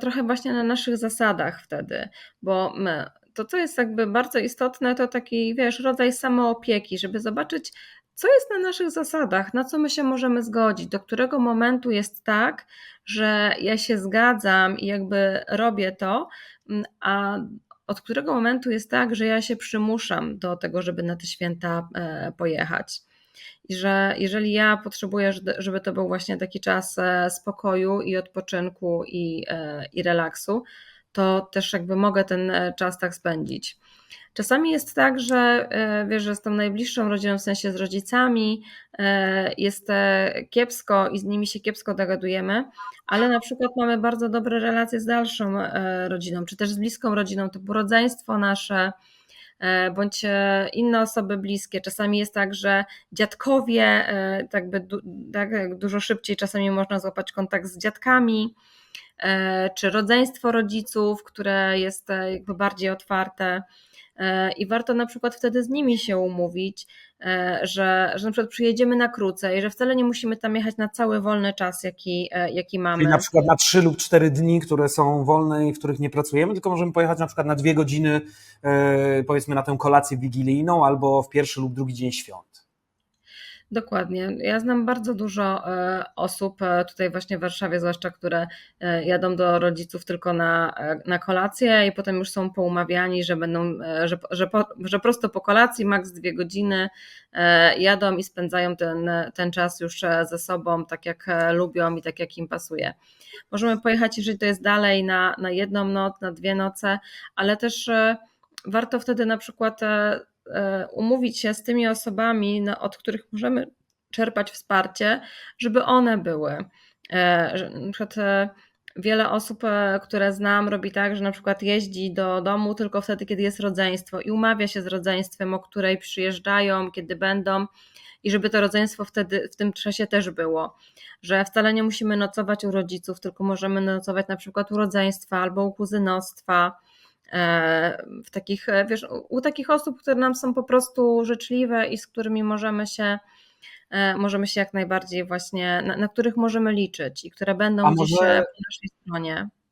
trochę właśnie na naszych zasadach wtedy, bo my, to, co jest jakby bardzo istotne, to taki, wiesz, rodzaj samoopieki, żeby zobaczyć, co jest na naszych zasadach, na co my się możemy zgodzić, do którego momentu jest tak, że ja się zgadzam i jakby robię to, a od którego momentu jest tak, że ja się przymuszam do tego, żeby na te święta e, pojechać. I że jeżeli ja potrzebuję, żeby to był właśnie taki czas e, spokoju i odpoczynku i, e, i relaksu, to też jakby mogę ten czas tak spędzić. Czasami jest tak, że wiesz, że z tą najbliższą rodziną, w sensie z rodzicami, jest kiepsko i z nimi się kiepsko dogadujemy, ale na przykład mamy bardzo dobre relacje z dalszą rodziną, czy też z bliską rodziną, typu rodzeństwo nasze, E, bądź e, inne osoby bliskie. Czasami jest tak, że dziadkowie, e, tak, by, tak dużo szybciej czasami można złapać kontakt z dziadkami, czy rodzeństwo rodziców, które jest jakby bardziej otwarte. I warto na przykład wtedy z nimi się umówić, E, że, że na przykład przyjedziemy na krócej, że wcale nie musimy tam jechać na cały wolny czas, jaki, e, jaki mamy. Czyli na przykład na trzy lub cztery dni, które są wolne i w których nie pracujemy, tylko możemy pojechać na przykład na dwie godziny, e, powiedzmy na tę kolację wigilijną albo w pierwszy lub drugi dzień świąt. Dokładnie. Ja znam bardzo dużo e, osób e, tutaj właśnie w Warszawie, zwłaszcza, które e, jadą do rodziców tylko na, na kolację i potem już są poumawiani, że będą, że, że, po, że prosto po kolacji, maks dwie godziny jadą i spędzają ten, ten czas już ze sobą, tak jak lubią i tak jak im pasuje. Możemy pojechać, jeżeli to jest dalej, na, na jedną noc, na dwie noce, ale też warto wtedy na przykład umówić się z tymi osobami, od których możemy czerpać wsparcie, żeby one były. E, na przykład e, wiele osób, które znam, robi tak, że na przykład jeździ do domu tylko wtedy, kiedy jest rodzeństwo i umawia się z rodzeństwem, o której przyjeżdżają, kiedy będą. I żeby to rodzeństwo wtedy w tym czasie też było, że wcale nie musimy nocować u rodziców, tylko możemy nocować na przykład u rodzeństwa albo u kuzynostwa, E, w takich, e, wiesz, u takich osób, które nam są po prostu życzliwe i z którymi możemy się e, możemy się jak najbardziej właśnie, na, na których możemy liczyć i które będą A gdzieś może... po naszej stronie.